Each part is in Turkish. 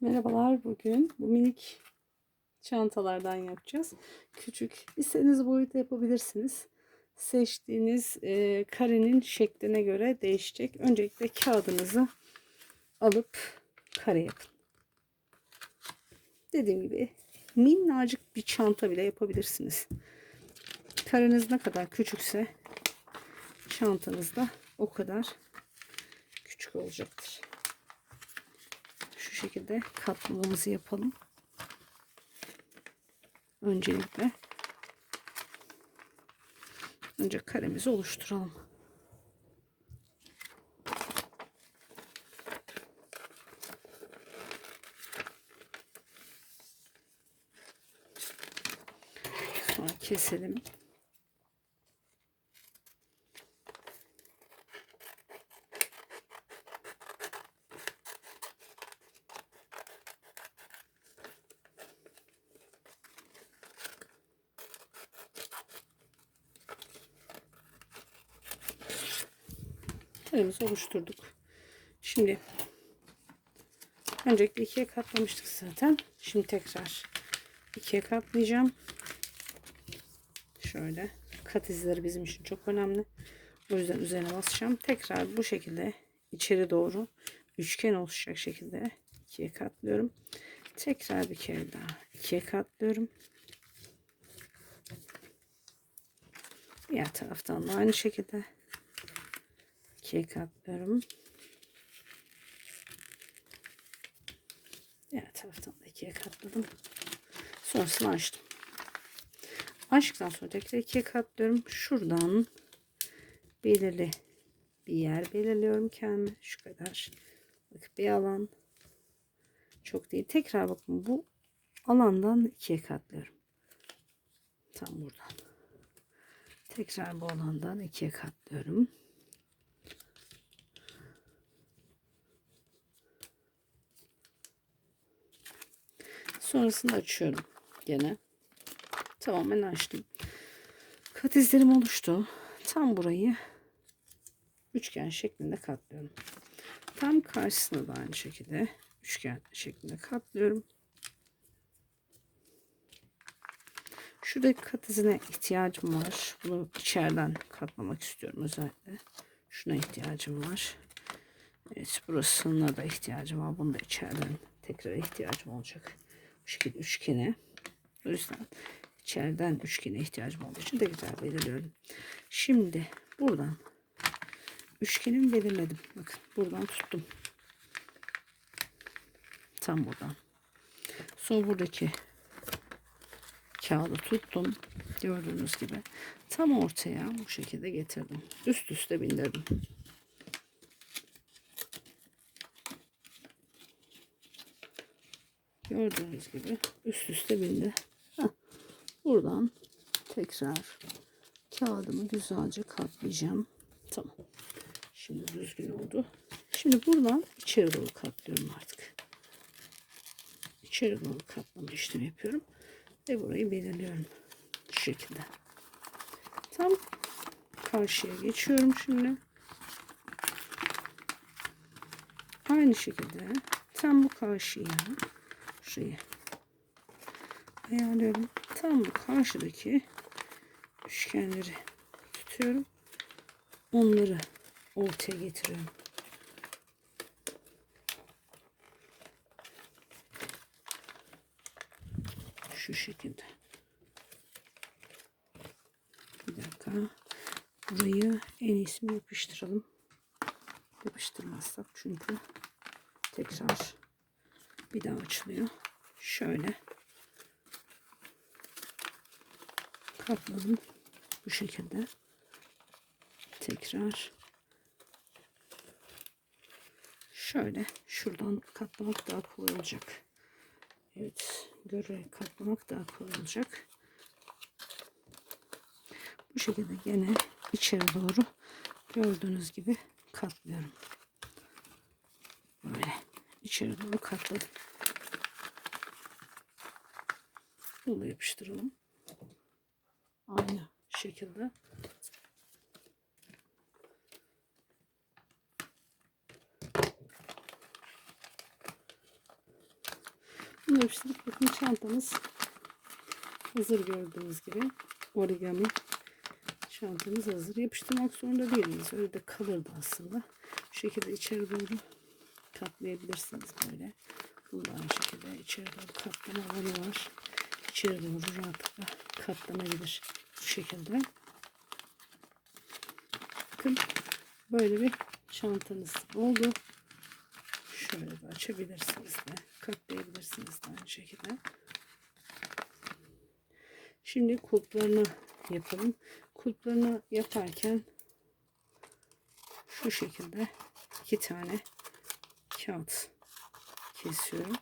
Merhabalar bugün bu minik çantalardan yapacağız. Küçük istediğiniz boyutta yapabilirsiniz. Seçtiğiniz e, karenin şekline göre değişecek. Öncelikle kağıdınızı alıp kare yapın. Dediğim gibi minnacık bir çanta bile yapabilirsiniz. Kareniz ne kadar küçükse çantanız da o kadar küçük olacaktır şu şekilde katlamamızı yapalım. Öncelikle önce karemizi oluşturalım. Sonra keselim. Karemizi oluşturduk. Şimdi öncelikle ikiye katlamıştık zaten. Şimdi tekrar ikiye katlayacağım. Şöyle kat izleri bizim için çok önemli. O yüzden üzerine basacağım. Tekrar bu şekilde içeri doğru üçgen oluşacak şekilde ikiye katlıyorum. Tekrar bir kere daha ikiye katlıyorum. Diğer taraftan da aynı şekilde ikiye katlıyorum. Diğer taraftan da ikiye katladım. Sonrasını açtım. Açtıktan sonra tekrar ikiye katlıyorum. Şuradan belirli bir yer belirliyorum kendime. Şu kadar. Bakın bir alan. Çok değil. Tekrar bakın bu alandan ikiye katlıyorum. Tam buradan. Tekrar bu alandan ikiye katlıyorum. Sonrasında açıyorum gene. Tamamen açtım. Kat izlerim oluştu. Tam burayı üçgen şeklinde katlıyorum. Tam karşısına da aynı şekilde üçgen şeklinde katlıyorum. Şuradaki kat izine ihtiyacım var. Bunu içeriden katlamak istiyorum özellikle. Şuna ihtiyacım var. Evet burasına da ihtiyacım var. Bunu da içeriden tekrar ihtiyacım olacak. Şekilde üçgene. O yüzden içeriden üçgene ihtiyacım olduğu için tekrar belirliyorum. Şimdi buradan üçgenimi belirledim. Bakın buradan tuttum. Tam buradan. Sonra buradaki kağıdı tuttum. Gördüğünüz gibi. Tam ortaya bu şekilde getirdim. Üst üste bindirdim. Gördüğünüz gibi üst üste bindi. Buradan tekrar kağıdımı güzelce katlayacağım. Tamam. Şimdi düzgün oldu. Şimdi buradan içeri doğru katlıyorum artık. İçeri doğru katlama işlemi yapıyorum. Ve burayı belirliyorum. Şu şekilde. Tam karşıya geçiyorum şimdi. Aynı şekilde tam bu karşıya şurayı ayarlıyorum. Tam bu karşıdaki üçgenleri tutuyorum. Onları ortaya getiriyorum. Şu şekilde. Bir dakika. Burayı en iyisi yapıştıralım. Yapıştırmazsak çünkü tekrar bir daha açılıyor. Şöyle katladım. Bu şekilde. Tekrar şöyle şuradan katlamak daha kolay olacak. Evet, görerek katlamak daha kolay olacak. Bu şekilde gene içeri doğru gördüğünüz gibi katlıyorum. Böyle içeri doğru katladım. Bunu yapıştıralım. Aynı şekilde. Bunu yapıştırıp bakın çantamız hazır gördüğünüz gibi. Origami çantamız hazır. Yapıştırmak zorunda değiliz. Öyle de kalırdı aslında. Bu şekilde içeri doğru katlayabilirsiniz böyle. Bunu da aynı şekilde içeri doğru katlama alanı var. İçeri doğru rahatlıkla katlanabilir. Bu şekilde. Bakın böyle bir çantanız oldu. Şöyle de açabilirsiniz de katlayabilirsiniz de aynı şekilde. Şimdi kulplarını yapalım. Kulplarını yaparken şu şekilde iki tane kağıt kesiyorum.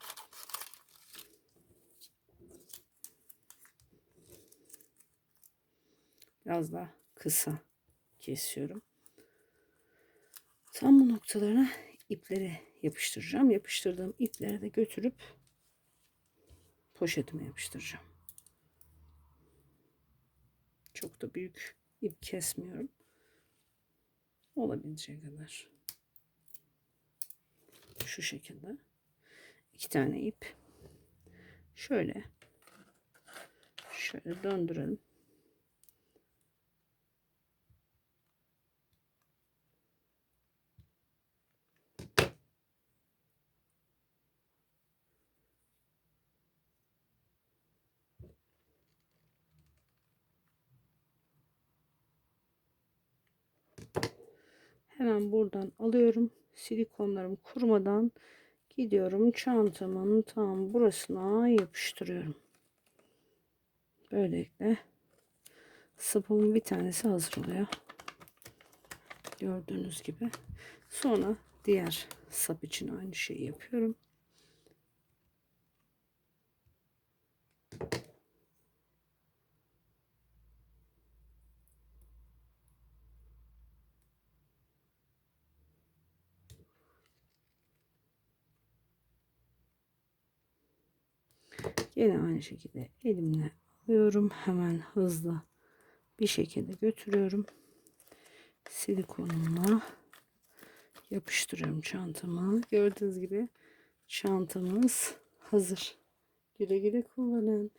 Biraz daha kısa kesiyorum. Tam bu noktalarına ipleri yapıştıracağım. Yapıştırdığım ipleri de götürüp poşetime yapıştıracağım. Çok da büyük ip kesmiyorum. Olabileceği kadar. Şu şekilde. iki tane ip. Şöyle. Şöyle döndürelim. Hemen buradan alıyorum. Silikonlarım kurumadan gidiyorum çantamın tam burasına yapıştırıyorum. Böylelikle sapımın bir tanesi hazır oluyor. Gördüğünüz gibi. Sonra diğer sap için aynı şeyi yapıyorum. Yine aynı şekilde elimle alıyorum. Hemen hızlı bir şekilde götürüyorum. Silikonumla yapıştırıyorum çantamı. Gördüğünüz gibi çantamız hazır. Güle güle kullanın.